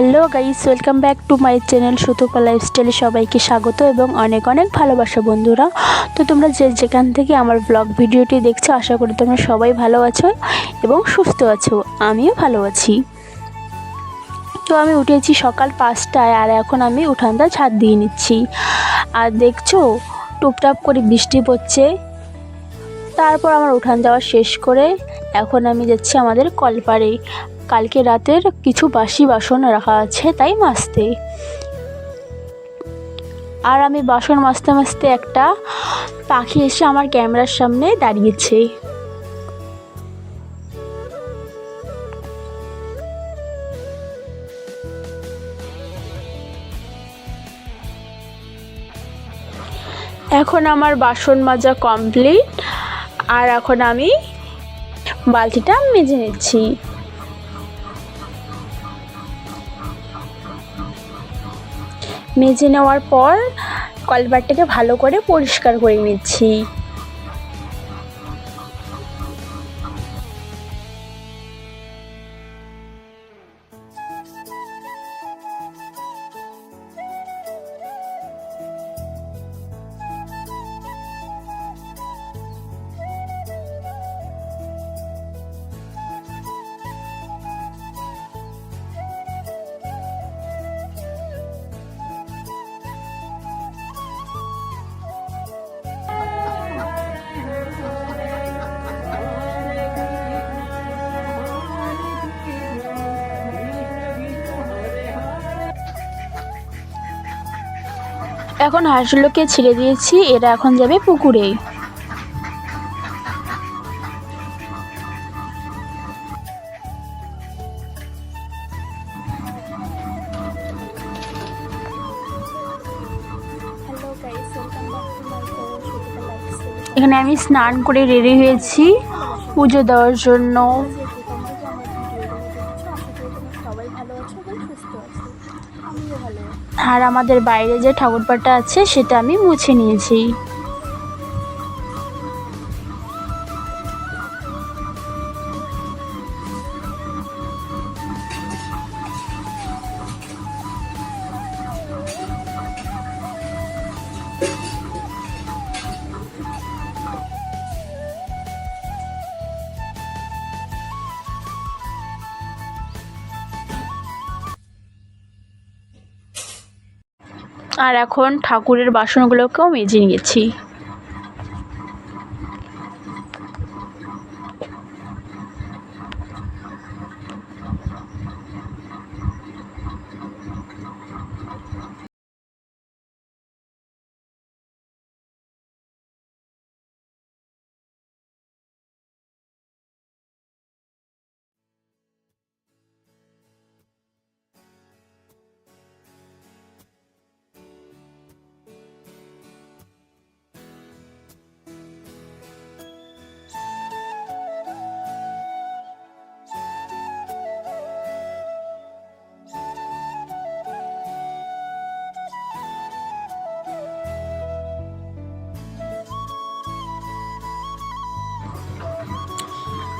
Hello guys, welcome back to my channel Sutapa লাইফস্টাইলে সবাইকে স্বাগত এবং অনেক অনেক ভালোবাসা বন্ধুরা। তো তোমরা যে যেখান থেকে আমার ব্লগ ভিডিওটি দেখছ, আশা করি তোমরা সবাই ভালো আছো এবং সুস্থ আছো। আমিও ভালো আছি। তো আমি উঠেছি সকাল পাঁচটায় আর এখন আমি উঠানটা ছাদ দিয়ে নিচ্ছি। আর দেখছ, টুপটাপ করে বৃষ্টি পড়ছে। তারপর আমার উঠান যাওয়া শেষ করে এখন আমি যাচ্ছি আমাদের কলপাড়ে। কালকে রাতের কিছু বাসি বাসন রাখা আছে, তাই মাজতে। আর আমি বাসন মাজতে মাজতে একটা পাখি এসে আমার ক্যামেরার সামনে দাঁড়িয়েছে। এখন আমার বাসন মাজা কমপ্লিট আর এখন আমি বালতিটা মেজে নিচ্ছি। মেজে নেওয়ার পর কলবারটাকে ভালো করে পরিষ্কার করে নিচ্ছি। এখন হাঁসগুলোকে ছেড়ে দিয়েছি এরা এখন যাবে পুকুরে। এখানে আমি স্নান করে রেডি হয়েছি পুজো দেওয়ার জন্য। আর আমাদের বাইরে যে ঠাকুরপাটা আছে সেটা আমি মুছে নিয়েছি। আর এখন ঠাকুরের বাসনগুলোকেও মেজে নিয়েছি।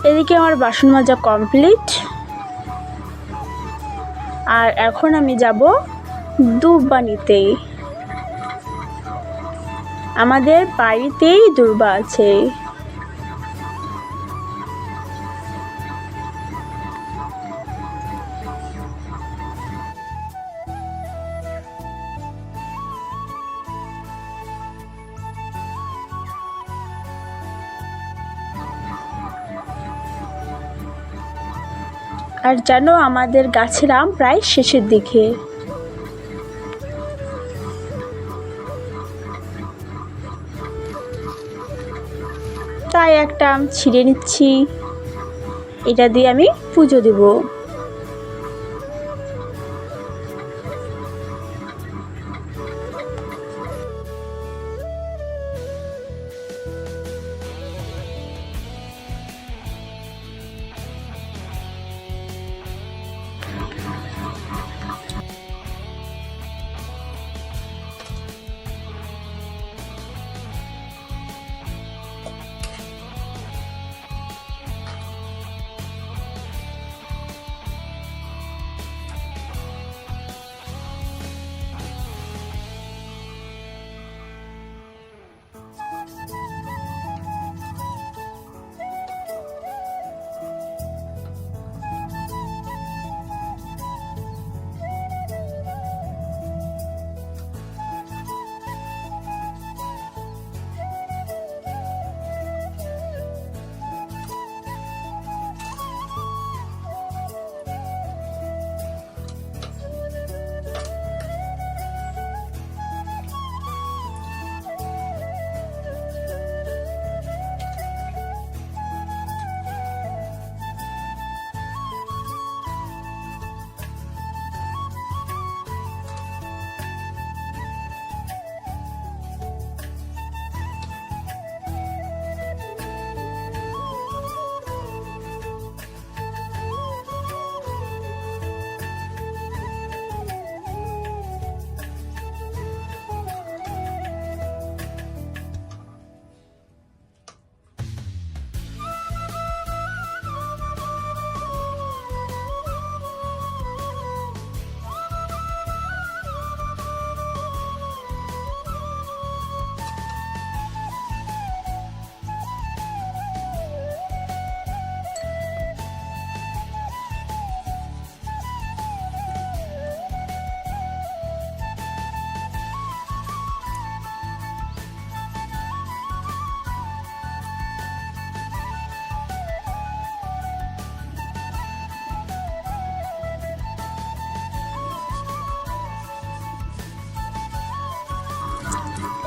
এদিকে আমার বাসন মাজা কমপ্লিট। আর এখন আমি যাব দুব্বা নিতে আমাদের বাড়িতেই দুর্বা আছে। আর যেন আমাদের গাছের আম প্রায় শেষের দিকে। তাই একটা আম ছিঁড়ে নিচ্ছি। এটা দিয়ে আমি পুজো দেব।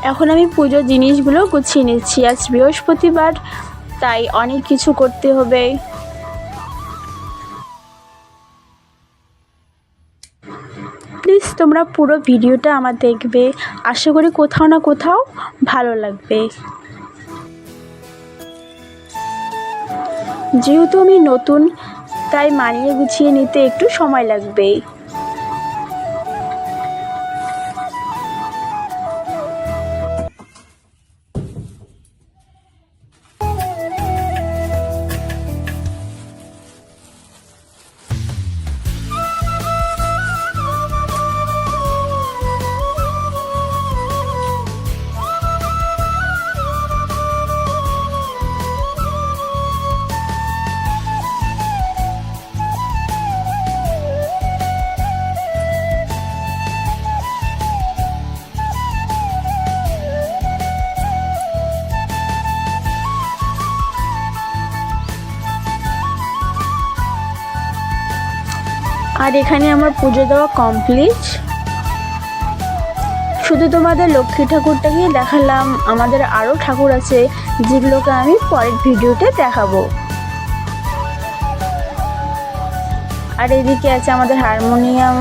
এখন আমি পুজোর জিনিসগুলো গুছিয়ে নিচ্ছি। আজ বৃহস্পতিবার, তাই অনেক কিছু করতে হবে। প্লিজ তোমরা পুরো ভিডিওটা আমার দেখবে। আশা করি কোথাও না কোথাও ভালো লাগবে। যেহেতু আমি নতুন, তাই মানিয়ে গুছিয়ে নিতে একটু সময় লাগবে আর এখানে আমার পুজো দেওয়া কমপ্লিট শুধু তোমাদের লক্ষ্মী ঠাকুরটাকেই দেখালাম, আমাদের আরও ঠাকুর আছে, যেগুলোকে আমি পরের ভিডিওতে দেখাবো। আর এদিকে আছে আমাদের হারমোনিয়াম,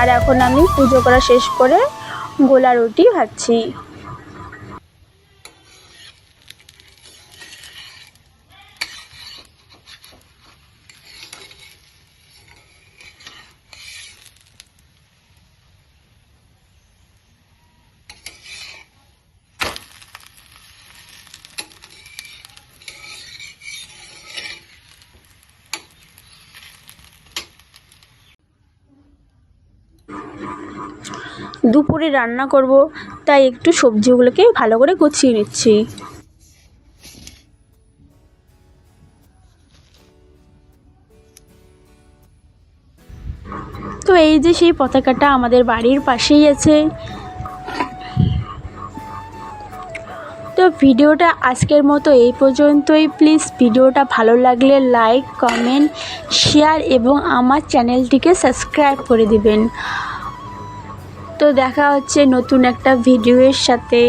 আর এখন আমি পুজো করা শেষ করে গোলা রুটি ভাজছি। দুপুরে রান্না করব, তাই একটু সবজিগুলোকে ভালো করে গুছিয়ে নিচ্ছি। তো এই যে সেই পতাকাটা আমাদের বাড়ির পাশেই আছে। তো ভিডিওটা আজকের মতো এই পর্যন্তই। প্লিজ ভিডিওটা ভালো লাগলে লাইক, কমেন্ট, শেয়ার এবং আমার চ্যানেলটিকে সাবস্ক্রাইব করে দিবেন। তো দেখা হচ্ছে নতুন একটা ভিডিওর সাথে।